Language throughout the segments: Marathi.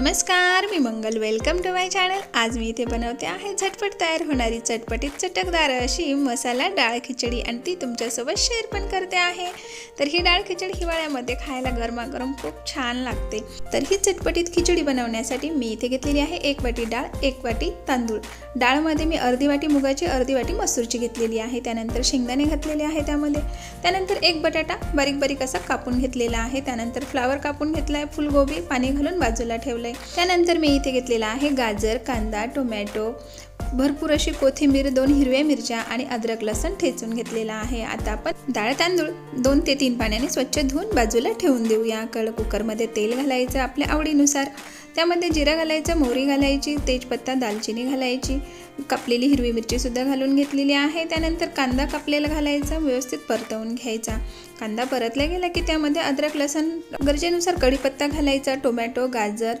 नमस्कार मी Mangal. Welcome to my channel आज मी इथे बनवते आहे झटपट तयार होणारी चटपटीत चटकदार अशी मसाला डाळ खिचडी आणि ती तुमच्यासोबत शेअर पण करते आहे. तर ही डाळ खिचडी हिवाळ्यामध्ये खायला गरमागरम खूप छान लागते. तर ही चटपटीत खिचडी बनवण्यासाठी मी इथे घेतलेली आहे एक वाटी डाळ एक वाटी तांदूळ. डाळमध्ये मी अर्धी वाटी मुगाची अर्धी वाटी मसूरची घेतलेली आहे. त्यानंतर शेंगदाणे घातलेले आहे त्यामध्ये. त्यानंतर एक बटाटा बारीक बारीक असा कापून घेतलेला आहे. त्यानंतर फ्लावर कापून घेतला आहे फुलगोबी पाणी घालून बाजूला ठेवलं आहे. त्यानंतर मी इथे घेतलेला आहे गाजर कांदा टोमॅटो. भरपूर अशी कोथिंबीर दोन हिरव्या मिरच्या आणि अद्रक लसण ठेचून घेतलेला आहे. आता आपण डाळ तांदूळ दोन ते तीन पाण्याने स्वच्छ धुवून बाजूला ठेवून देऊया. कळ कुकरमध्ये तेल घालायचं आपल्या आवडीनुसार. त्यामध्ये जिरा घालायचं मोहरी घालायची तेजपत्ता दालचिनी घालायची. कापलेली हिरवी मिरचीसुद्धा घालून घेतलेली आहे. त्यानंतर कांदा कापलेला घालायचा व्यवस्थित परतवून घ्यायचा. कांदा परतला गेला की त्यामध्ये अद्रक लसण गरजेनुसार कढीपत्ता घालायचा टोमॅटो गाजर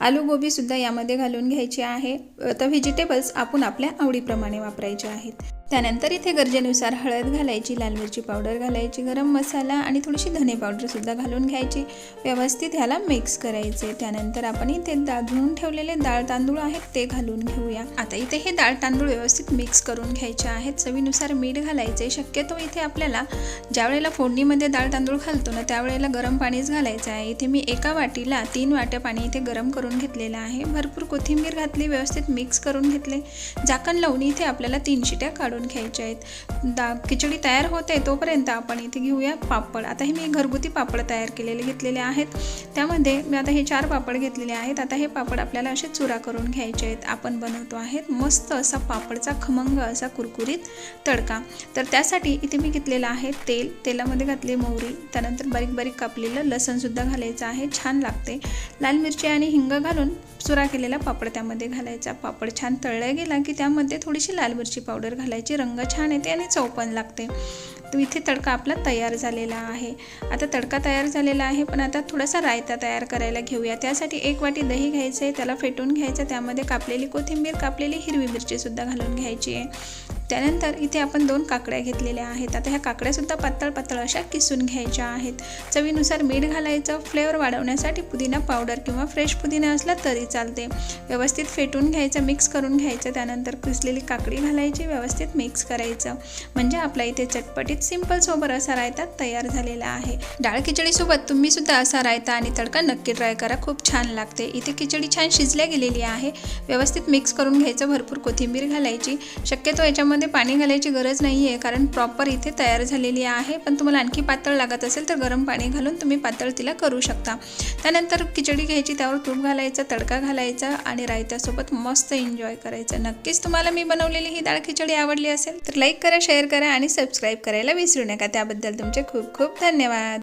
आलू गोबीसुद्धा यामध्ये घालून घ्यायची आहे. आता व्हेजिटेबल्स आपण आपल्या आवडीप्रमाणे वापरायचे आहेत. त्यानंतर इथे गरजेनुसार हळद घालायची लाल मिरची पावडर घालायची गरम मसाला आणि थोडीशी धने पावडरसुद्धा घालून घ्यायची. व्यवस्थित ह्याला मिक्स करायचे. त्यानंतर आपण इथे डाळ धुवून ठेवलेले डाळ तांदूळ आहेत ते घालून घेऊया. आता इथे हे डाळ तांदूळ व्यवस्थित मिक्स करून घ्यायचे आहेत. चवीनुसार मीठ घालायचे. शक्यतो इथे आपल्याला ज्या वेळेला फोडणीमध्ये डाळ तांदूळ घालतो ना त्यावेळेला गरम पाणीच घालायचं आहे. इथे मी एका वाटीला तीन वाट्या पाणी इथे गरम करून घेतलेलं आहे. भरपूर कोथिंबीर घातली व्यवस्थित मिक्स करून घेतले. झाकण लावून इथे आपल्याला तीन शिट्या काढून घ्यायचे आहेत. दा खिचडी तयार होते तोपर्यंत आपण इथे घेऊया पापड. आता हे मी घरगुती पापड तयार केलेले घेतलेले आहेत. त्यामध्ये मी आता हे चार पापड घेतलेले आहेत. आता हे पापड आपल्याला असे चुरा करून घ्यायचे आहेत. आपण बनवतो आहेत मस्त असा पापडचा खमंग असा कुरकुरीत तडका. तर त्यासाठी इथे मी घेतलेलं आहे तेल. तेलामध्ये घातले मोहरी. त्यानंतर बारीक बारीक कापलेलं लसणसुद्धा घालायचं आहे. छान लागते. लाल मिरची आणि हिंग घालून चुरा केलेला पापड त्यामध्ये घालायचा. पापड छान तळला गेला की त्यामध्ये थोडीशी लाल मिरची पावडर घालायची. रंग छान येते आणि चव पण लागते. इथे तडका आपला तयार झालेला आहे. आता तडका तयार झालेला आहे पण आता थोडासा रायता तयार करायला घेऊया. त्यासाठी एक वाटी दही घ्यायचं आहे त्याला फेटून घ्यायचं. त्यामध्ये कापलेली कोथिंबीर कापलेली हिरवी मिरचीसुद्धा घालून घ्यायची आहे. त्यानंतर इथे आपण दोन काकड्या घेतलेल्या आहेत. आता ह्या काकड्यासुद्धा पातळ पातळ अशा किसून घ्यायच्या आहेत. चवीनुसार मीठ घालायचं फ्लेवर वाढवण्यासाठी पुदिना पावडर किंवा फ्रेश पुदिना असला तरी चालते. व्यवस्थित फेटून घ्यायचं मिक्स करून घ्यायचं त्यानंतर किसलेली काकडी घालायची व्यवस्थित मिक्स करायचं. म्हणजे आपला इथे चटपटीत सिंपल सोबत असा रायता तयार झालेला आहे. डाळ खिचडीसोबत तुम्ही सुद्धा असा रायता आणि तडका नक्की ट्राय करा. खूप छान लागते. इथे खिचडी छान शिजल्या गेलेली आहे. व्यवस्थित मिक्स करून घ्यायचं भरपूर कोथिंबीर घालायची. शक्यतो याच्यामध्ये पाणी घालायची गरज नाही आहे कारण प्रॉपर इथे तयार झालेली आहे. पण तुम्हाला आणखी पातळ लागत असेल तर गरम पाणी घालून तुम्ही पातळ तिला करू शकता. त्यानंतर खिचडी घ्यायची त्यावर तूप घालायचं तडका घालायचा आणि रायत्यासोबत मस्त एन्जॉय करायचं. नक्कीच तुम्हाला मी बनवलेली ही डाळ खिचडी आवडली असेल तर लाईक करा शेअर करा आणि सबस्क्राईब करायला विसरू नका. त्याबद्दल तुमचे खूप खूप धन्यवाद.